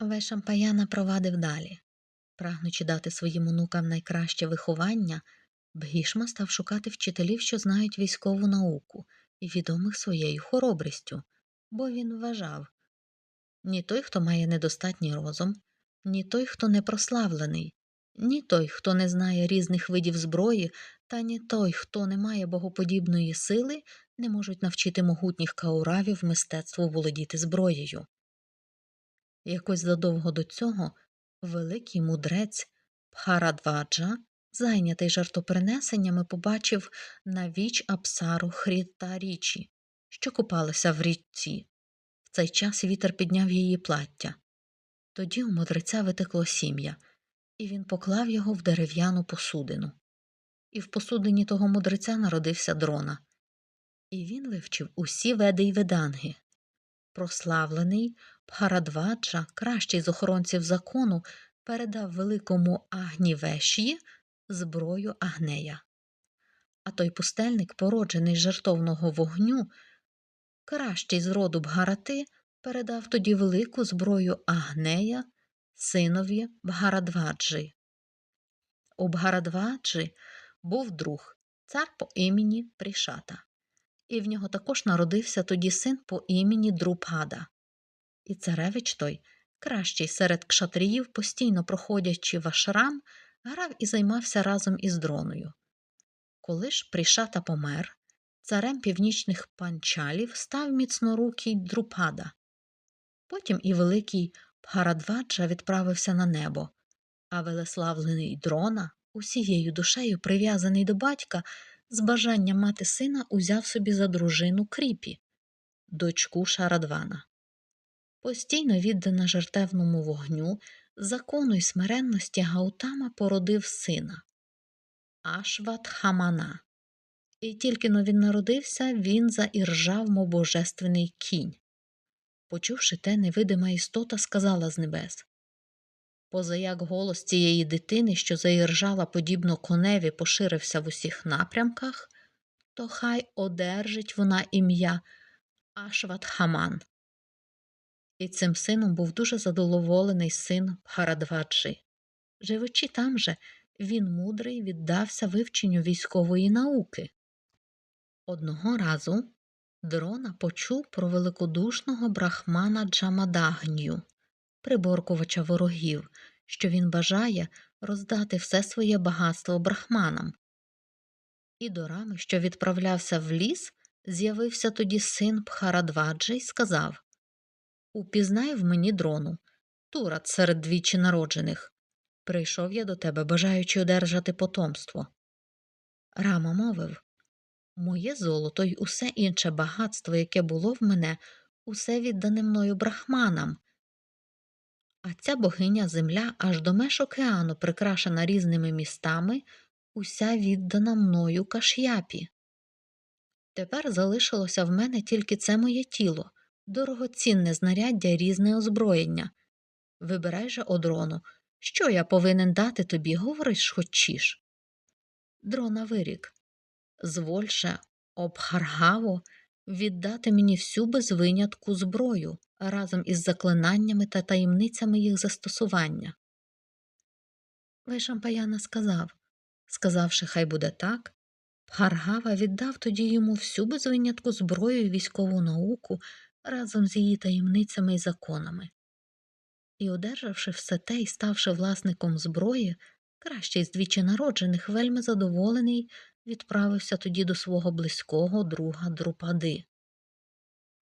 Вешампаяна провадив далі. Прагнучи дати своїм онукам найкраще виховання, Бгішма став шукати вчителів, що знають військову науку і відомих своєю хоробрістю, бо він вважав ні той, хто має недостатній розум, ні той, хто не прославлений, ні той, хто не знає різних видів зброї, та ні той, хто не має богоподібної сили, не можуть навчити могутніх кауравів мистецтву володіти зброєю. Якось задовго до цього великий мудрець Бхарадваджа, зайнятий жартопринесеннями, побачив на віч Апсару Хрітарічі, що купалася в річці. В цей час вітер підняв її плаття. Тоді у мудреця витекло сім'я, і він поклав його в дерев'яну посудину. І в посудині того мудреця народився дрона. І він вивчив усі веди й веданги. Прославлений Бхарадваджа, кращий з охоронців закону, передав великому Агнівеші зброю Агнея. А той пустельник, породжений жертовного вогню, кращий з роду Бгарати, передав тоді велику зброю Агнея синові Бгарадваджі. У Бгарадваджі був друг, цар по імені Прішата, і в нього також народився тоді син по імені Друпада. І царевич той, кращий серед кшатріїв, постійно проходячи в ашрам, грав і займався разом із дроною. Коли ж Прішата помер, царем північних панчалів став міцнорукий Друпада. Потім і великий Бхарадваджа відправився на небо, а велеславлений дрона, усією душею прив'язаний до батька, з бажанням мати сина узяв собі за дружину кріпі, дочку Шарадвана. Постійно віддана жертевному вогню, закону й смиренності Гаутама породив сина Ашватхамана. І тільки но він народився, він заіржав, мов божественний кінь. Почувши те, невидима істота сказала з небес Позаяк голос цієї дитини, що заіржала подібно коневі, поширився в усіх напрямках, то хай одержить вона ім'я Ашватхаман. І цим сином був дуже задоволений син Бхарадваджі. Живучи там же, він мудрий віддався вивченню військової науки. Одного разу дрона почув про великодушного брахмана Джамадагню, приборкувача ворогів, що він бажає роздати все своє багатство брахманам. І до рами, що відправлявся в ліс, з'явився тоді син Бхарадваджа і сказав Упізнай в мені дрону, турат серед двічі народжених. Прийшов я до тебе, бажаючи одержати потомство. Рама мовив Моє золото й усе інше багатство, яке було в мене, усе віддане мною брахманам. А ця богиня земля аж до меж океану, прикрашена різними містами, уся віддана мною каш'япі. Тепер залишилося в мене тільки це моє тіло, дорогоцінне знаряддя різне озброєння. Вибирай же, одрону, що я повинен дати тобі, говориш хочеш. Дрона вирік. Звольше, обхаргаво, віддати мені всю без винятку зброю разом із заклинаннями та таємницями їх застосування. Вайшампаяна сказав сказавши, хай буде так, Бхаргава віддав тоді йому всю без винятку зброю і військову науку разом з її таємницями і законами. І, одержавши все те і ставши власником зброї, кращий з двічі народжених, вельми задоволений, відправився тоді до свого близького друга Друпади.